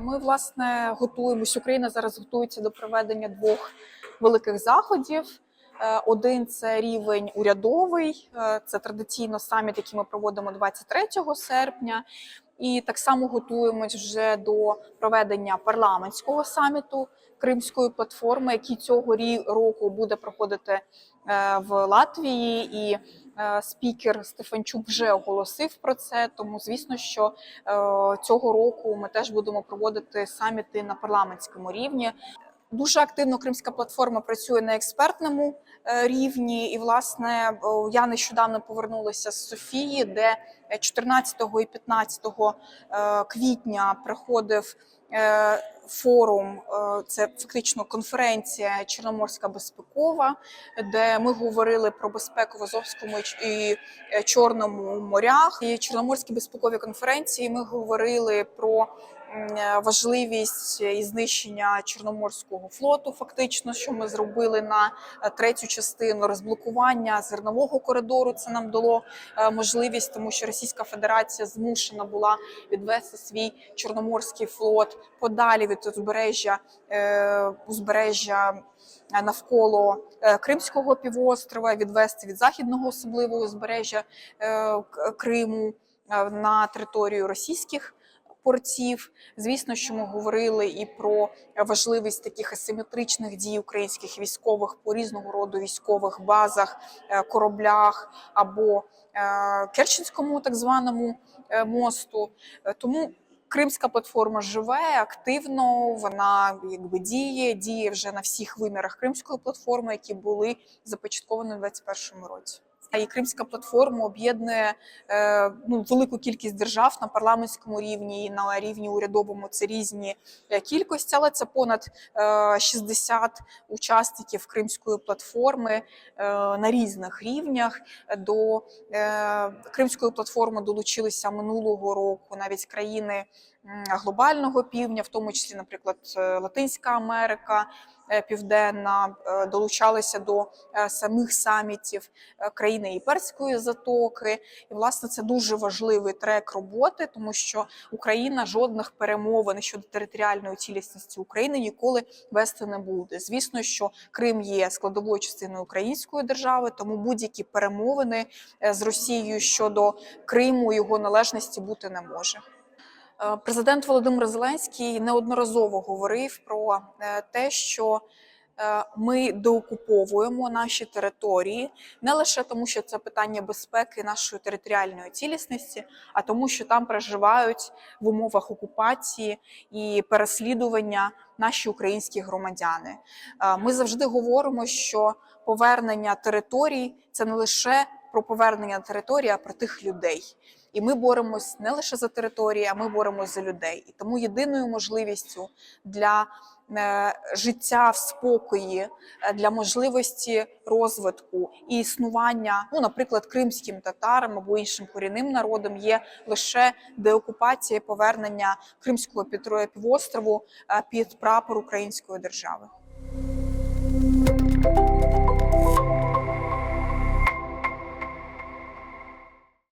Ми власне готуємось. Україна зараз готується до проведення двох великих заходів. Е, Один це рівень урядовий, е, це традиційно саміт, який ми проводимо 23 серпня. І так само готуємось вже до проведення парламентського саміту Кримської платформи, який цього року буде проходити е, в Латвії. І е, спікер Стефанчук вже оголосив про це. Тому, звісно, що е, цього року ми теж будемо проводити саміти на парламентському рівні. Дуже активно Кримська платформа працює на експертному е, рівні, і власне я нещодавно повернулася з Софії, де 14 і 15 е, квітня проходив е, форум. е, Це фактично конференція Чорноморська безпекова, де ми говорили про безпеку в Азовському і е, Чорному морях. І Чорноморській безпековій конференції ми говорили про е, важливість і знищення Чорноморського флоту, фактично, що ми зробили на третю частину розблокування зернового коридору. Це нам дало можливість, тому що Російська Федерація змушена була відвести свій чорноморський флот подалі від узбережжя е, узбережжя е, навколо е, Кримського півострова, відвести від західного особливого узбережжя Криму на територію російських портів. Звісно, що ми говорили і про важливість таких асиметричних дій українських військових по різного роду військових базах, кораблях або Керченському так званому мосту. Тому Кримська платформа живе активно, вона якби діє, діє вже на всіх вимірах Кримської платформи, які були започатковані у 2021 році. І Кримська платформа об'єднує е, ну, велику кількість держав на парламентському рівні і на рівні урядовому. Це різні е, кількості, але це понад е, 60 учасників Кримської платформи е, на різних рівнях. До е, Кримської платформи долучилися минулого року навіть країни глобального півдня, в тому числі, наприклад, е, Латинська Америка. е, Південна е, долучалися до самих самітів країни Іперської затоки, і власне це дуже важливий трек роботи, тому що Україна жодних перемовин щодо територіальної цілісності України ніколи вести не буде. Звісно, що Крим є складовою частиною української держави, тому будь-які перемовини з Росією щодо Криму його належності бути не може. Е, Президент Володимир Зеленський неодноразово говорив про е, те, що е, ми доокуповуємо наші території не лише тому, що це питання безпеки нашої територіальної цілісності, а тому, що там проживають в умовах окупації і переслідування наші українські громадяни. Ми завжди говоримо, що повернення територій це не лише про повернення території, а про тих людей. І ми боремось не лише за території, а ми боремось за людей. І тому єдиною можливістю для е, життя в спокої, е, для можливості розвитку і існування, ну, наприклад, кримським татарам або іншим корінним народам є лише деокупація повернення Кримського півострову е, під прапор української держави.